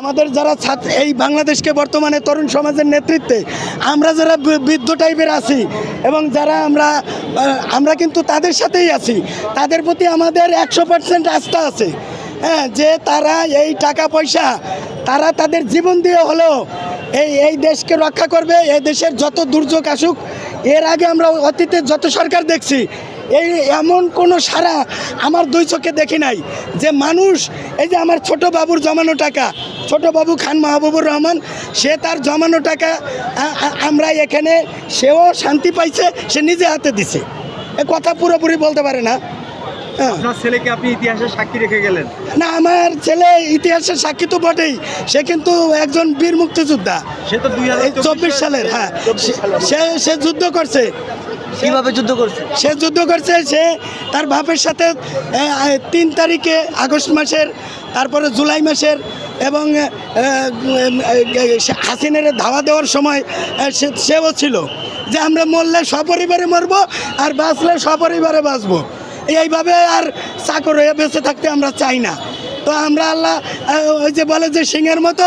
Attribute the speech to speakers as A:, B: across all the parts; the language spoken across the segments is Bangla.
A: আমাদের যারা ছাত্র, এই বাংলাদেশকে বর্তমানে তরুণ সমাজের নেতৃত্বে, আমরা যারা বৃদ্ধ টাইপের আছি, এবং যারা আমরা আমরা কিন্তু তাদের সাথেই আছি, তাদের প্রতি আমাদের একশো পার্সেন্ট আস্থা আছে। হ্যাঁ যে তারা এই টাকা পয়সা, তারা তাদের জীবন দিয়ে হলেও এই এই দেশকে রক্ষা করবে, এই দেশের যত দুর্যোগ আসুক, এর আগে আমরা অতীতে যত সরকার দেখছি এই এমন কোনো সারা আমার দুই চোখে দেখি নাই যে মানুষ এই যে আমার ছোট বাবুর জমানো টাকা ছোট বাবু খান মাহবুবুর রহমান সে তার জমানো টাকা আমরা এখানে সেও শান্তি পাইছে সে নিজে হাতে দিছে। এ কথা পুরোপুরি বলতে পারে না। হ্যাঁ।
B: আপনার ছেলেকে আপনি ইতিহাসের সাক্ষী রেখে গেলেন?
A: না আমার ছেলে ইতিহাসের সাক্ষী তো বটেই। সে কিন্তু একজন বীর মুক্তিযোদ্ধা।
B: সে তো
A: চব্বিশ সালের হ্যাঁ। সে সে যুদ্ধ করছে।
C: কীভাবে যুদ্ধ করছে?
A: সে যুদ্ধ করছে, সে তার বাপের সাথে তিন তারিখে আগস্ট মাসের, তারপরে জুলাই মাসের এবং হাসিনের ধাওয়া দেওয়ার সময় সেও ছিল যে আমরা মরলে সপরিবারে মরব আর বাঁচলে সপরিবারে বাঁচবো। এইভাবে আর চাকর হয়ে বেঁচে থাকতে আমরা চাই না। তো আমরা আল্লাহ ওই যে বলে যে সিংহের মতো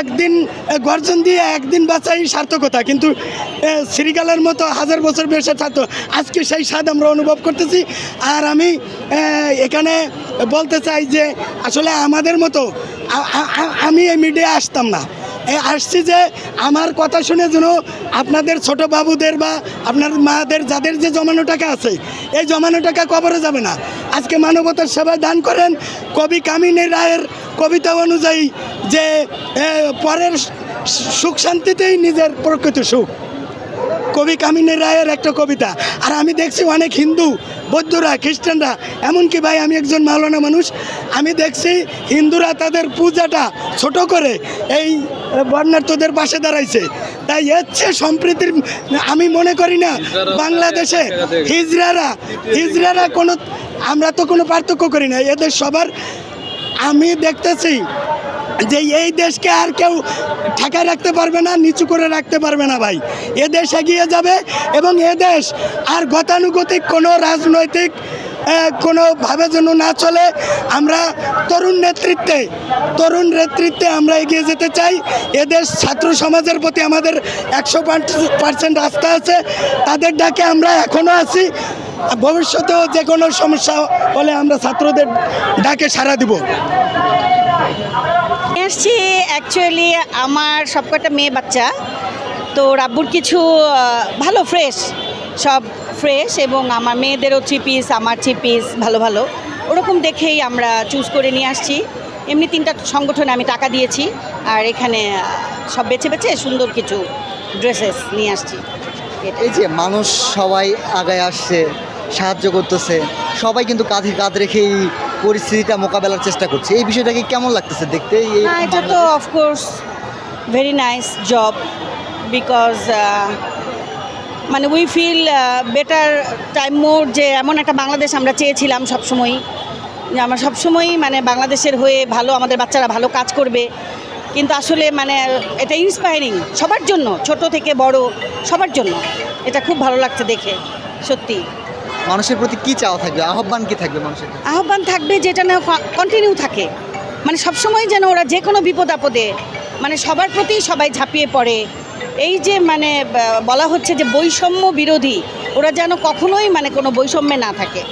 A: একদিন গর্জন দিয়ে একদিন বাঁচাই সার্থকতা। কিন্তু শ্রীকালের মতো হাজার বছর বেশি থাকতো আজকে সেই স্বাদ আমরা অনুভব করতেছি। আর আমি এখানে বলতে চাই যে আসলে আমাদের মতো আমি এই মিডিয়া আসতাম না। আসছি যে আমার কথা শুনে যেন আপনাদের ছোট বাবুদের বা আপনার মাদের, যাদের যে জমানো টাকা আছে, এই জমানো টাকা কবরে যাবে না। আজকে মানবতার সেবায় দান করেন কবি কামিনী রায়ের কবিতা অনুযায়ী যে পরের সুখ শান্তিতেই নিজের প্রকৃত সুখ। কবি কামিনী রায়ের একটা কবিতা। আর আমি দেখছি অনেক হিন্দু বৌদ্ধরা খ্রিস্টানরা এমনকি ভাই আমি একজন মাওলানা মানুষ আমি দেখছি হিন্দুরা তাদের পূজাটা ছোট করে এই বর্ণার্থদের পাশে দাঁড়াইছে। তাই চেয়ে সম্প্রীতির আমি মনে করি না বাংলাদেশে হিজরারা হিজরারা কোনো আমরা তো কোনো পার্থক্য করি না। এদের সবার আমি দেখতেছি যে এই দেশকে আর কেউ ঠেকায় রাখতে পারবে না, নিচু করে রাখতে পারবে না ভাই। এ দেশ এগিয়ে যাবে এবং এ দেশ আর গতানুগতিক কোনো রাজনৈতিক কোনোভাবে যেন না চলে, আমরা তরুণ নেতৃত্বে তরুণ নেতৃত্বে আমরা এগিয়ে যেতে চাই। এদেশ ছাত্র সমাজের প্রতি আমাদের একশো পার্সেন্ট আস্থা আছে, তাদের ডাকে আমরা এখনও আছি। ভবিষ্যতেও যে কোনো সমস্যা হলে আমরা ছাত্রদের ডাকে সাড়া দিব।
D: আসছি অ্যাকচুয়ালি আমার সবকটা মেয়ে বাচ্চা। তো রাব্বুর কিছু ভালো ফ্রেশ সব ফ্রেশ এবং আমার মেয়েদেরও থ্রি পিস আমার থ্রি পিস ভালো ভালো। ওরকম দেখেই আমরা চুজ করে নিয়ে আসছি। এমনি তিনটা সংগঠনে আমি টাকা দিয়েছি আর এখানে সব বেছে বেছে সুন্দর কিছু ড্রেসেস নিয়ে আসছি।
C: এই যে মানুষ সবাই আগায় আসছে, সাহায্য করতেছে, সবাই কিন্তু কাঁধে কাঁধ রেখে এই পরিস্থিতিটা মোকাবেলার চেষ্টা করছে। এই বিষয়টাকে কেমন লাগতেছে দেখতে?
D: এটা তো of course very nice job because মানে we feel better time more যে এমন একটা বাংলাদেশ আমরা চেয়েছিলাম সবসময়ই। যে আমরা সবসময়ই মানে বাংলাদেশের হয়ে ভালো, আমাদের বাচ্চারা ভালো কাজ করবে। কিন্তু আসলে মানে এটা ইন্সপায়ারিং সবার জন্য, ছোট থেকে বড় সবার জন্য। এটা খুব ভালো লাগছে দেখে, সত্যি।
C: মানুষের প্রতি কি চাওয়া থাকবে? আহ্বান কি থাকবে মানুষের
D: আহ্বান থাকবে যেটা না কন্টিনিউ থাকে। মানে সবসময় যেন ওরা যে কোনো বিপদ আপদে মানে সবার প্রতি সবাই ঝাঁপিয়ে পড়ে। এই যে মানে বলা হচ্ছে যে বৈষম্য বিরোধী, ওরা যেন কখনোই মানে কোনো বৈষম্যে না থাকে।